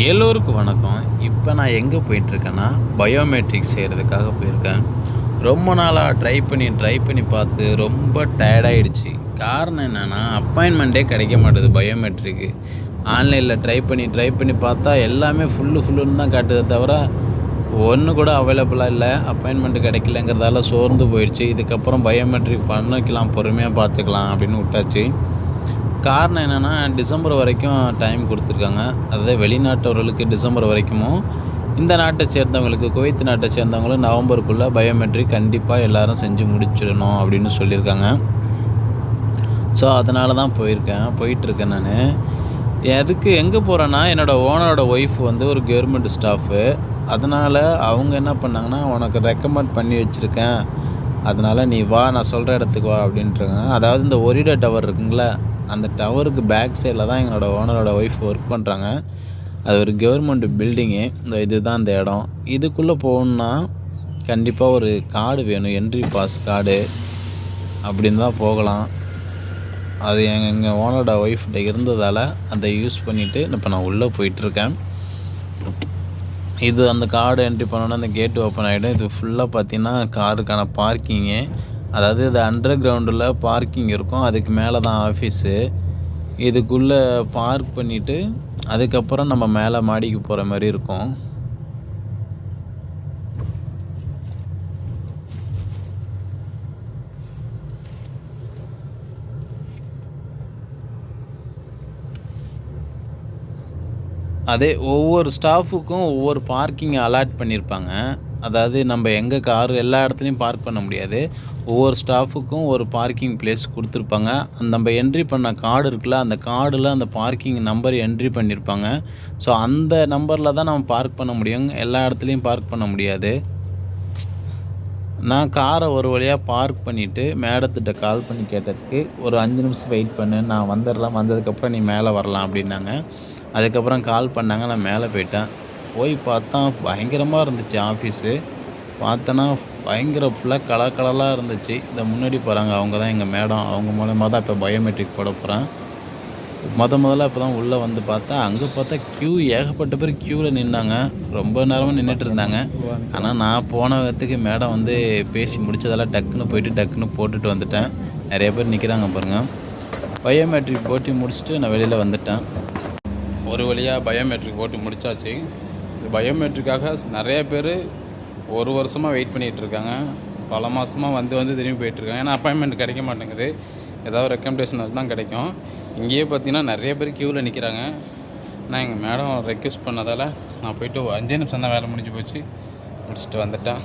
எல்லோருக்கும் வணக்கம். இப்போ நான் எங்கே போயிட்டுருக்கேன்னா பயோமெட்ரிக் செய்கிறதுக்காக போயிருக்கேன். ரொம்ப நாளாக ட்ரை பண்ணி ட்ரை பண்ணி பார்த்து ரொம்ப டயர்டாயிடுச்சு காரணம் என்னென்னா அப்பாயின்மெண்ட்டே கிடைக்க மாட்டுது பயோமெட்ரிக்கு ஆன்லைனில் ட்ரை பண்ணி ட்ரை பண்ணி பார்த்தா எல்லாமே ஃபுல்லு ஃபுல்லுன்னு தான் காட்டுதே தவிர ஒன்று கூட அவைலபிளாக இல்லை. அப்பாயின்மெண்ட் கிடைக்கலங்கிறதால சோர்ந்து போயிடுச்சு. இதுக்கப்புறம் பயோமெட்ரிக் பண்ணிக்கலாம் பொறுமையாக பார்த்துக்கலாம் அப்படின்னு விட்டாச்சு. காரணம் என்னென்னா டிசம்பர் வரைக்கும் டைம் கொடுத்துருக்காங்க. அதாவது வெளிநாட்டவர்களுக்கு டிசம்பர் வரைக்கும் இந்த நாட்டை சேர்ந்தவங்களுக்கு குவைத் நாட்டை சேர்ந்தவங்களும் நவம்பருக்குள்ளே பயோமெட்ரிக் கண்டிப்பாக எல்லோரும் செஞ்சு முடிச்சிடணும் அப்படின்னு சொல்லியிருக்காங்க. ஸோ அதனால தான் போயிருக்கேன். போயிட்டுருக்கேன் நான். எதுக்கு எங்கே போகிறேன்னா என்னோடய ஓனரோட ஒய்ஃப் வந்து ஒரு கவர்மெண்ட் ஸ்டாஃபு அதனால் அவங்க என்ன பண்ணாங்கன்னா உனக்கு ரெக்கமெண்ட் பண்ணி வச்சுருக்கேன். அதனால் நீ வா நான் சொல்கிற இடத்துக்கு வா அப்படின்றாங்க. அதாவது இந்த ஒரிடா டவர் இருக்குங்களா அந்த டவருக்கு பேக் சைடில் தான் எங்களோட ஓனரோட ஒய்ஃப் ஒர்க் பண்ணுறாங்க. அது ஒரு கவர்மெண்ட் பில்டிங்கு. இந்த இதுதான் அந்த இடம். இதுக்குள்ளே போகணுன்னா கண்டிப்பாக ஒரு கார்டு வேணும். என்ட்ரி பாஸ் கார்டு அப்படின்னு தான் போகலாம். அது எங்கள் எங்கள் ஓனரோட ஒய்ஃப்கிட்ட இருந்ததால் அதை யூஸ் பண்ணிவிட்டு இப்போ நான் உள்ளே போயிட்டுருக்கேன். இது அந்த கார்டு என்ட்ரி பண்ணோன்னா அந்த கேட்டு ஓப்பன் ஆகிடும். இது ஃபுல்லாக பார்த்தீங்கன்னா காருக்கான பார்க்கிங்கு. அதாவது இது அண்டர் கிரவுண்டில் பார்க்கிங் இருக்கும். அதுக்கு மேலே தான் ஆஃபீஸு இதுக்குள்ளே பார்க் பண்ணிவிட்டு அதுக்கப்புறம் நம்ம மேலே மாடிக்கு போகிற மாதிரி இருக்கும். அதே ஒவ்வொரு ஸ்டாஃபுக்கும் ஒவ்வொரு பார்க்கிங் அலாட் பண்ணியிருப்பாங்க அதாவது நம்ம எங்கே கார் எல்லா இடத்துலையும் பார்க் பண்ண முடியாது. ஒவ்வொரு ஸ்டாஃபுக்கும் ஒரு பார்க்கிங் பிளேஸ் கொடுத்துருப்பாங்க. அந்த நம்ம என்ட்ரி பண்ண கார்டு இருக்குல்ல அந்த கார்டில் அந்த பார்க்கிங் நம்பர் என்ட்ரி பண்ணியிருப்பாங்க ஸோ அந்த நம்பரில் தான் நம்ம பார்க் பண்ண முடியும். எல்லா இடத்துலையும் பார்க் பண்ண முடியாது. நான் காரை ஒரு வழியாக பார்க் பண்ணிவிட்டு மேடத்திட்ட கால் பண்ணி கேட்டதுக்கு ஒரு அஞ்சு நிமிஷம் வெயிட் பண்ணு. நான் வந்துடலாம் வந்ததுக்கப்புறம் நீ மேலே வரலாம் அப்படின்னாங்க. அதுக்கப்புறம் கால் பண்ணாங்க. நான் மேலே போயிட்டேன். போய் பார்த்தா பயங்கரமாக இருந்துச்சு ஆஃபீஸு பார்த்தோன்னா பயங்கர ஃபுல்லாக கலர் கலராக இருந்துச்சு. இந்த முன்னாடி போகிறாங்க அவங்க தான் எங்கள் மேடம். அவங்க மூலமாக தான் இப்போ பயோமெட்ரிக் போட போகிறேன் முத முதல்ல இப்போ தான் உள்ளே வந்து பார்த்தா அங்கே பார்த்தா க்யூ ஏகப்பட்ட பேர் க்யூவில் நின்னாங்க. ரொம்ப நேரமாக நின்றுட்டு இருந்தாங்க. ஆனால் நான் போன விதத்துக்கு மேடம் வந்து பேசி முடிச்சதெல்லாம் டக்குன்னு போயிட்டு டக்குன்னு போட்டுட்டு வந்துட்டேன். நிறைய பேர் நிற்கிறாங்க பாருங்கள் பயோமெட்ரிக் போட்டி முடிச்சுட்டு நான் வெளியில் வந்துட்டேன். ஒரு வழியாக பயோமெட்ரிக் போட்டு முடிச்சாச்சு. பயோமெட்ரிக்காக நிறைய பேர் ஒரு வருஷமாக வெயிட் பண்ணிகிட்டு இருக்காங்க பல மாதமாக வந்து வந்து திரும்பி போயிட்டுருக்காங்க ஏன்னா அப்பாயின்மெண்ட் கிடைக்க மாட்டேங்குது. ஏதாவது ரெக்கமெண்டேஷன் தான் கிடைக்கும். இங்கேயே பார்த்தீங்கன்னா நிறைய பேர் க்யூவில் நிற்கிறாங்க நான் எங்கள் மேடம் ரெக்வஸ்ட் பண்ணதால் நான் போயிட்டு அஞ்சே நிமிஷம் தான் வேலை முடிஞ்சு போச்சு. முடிச்சுட்டு வந்துட்டேன்.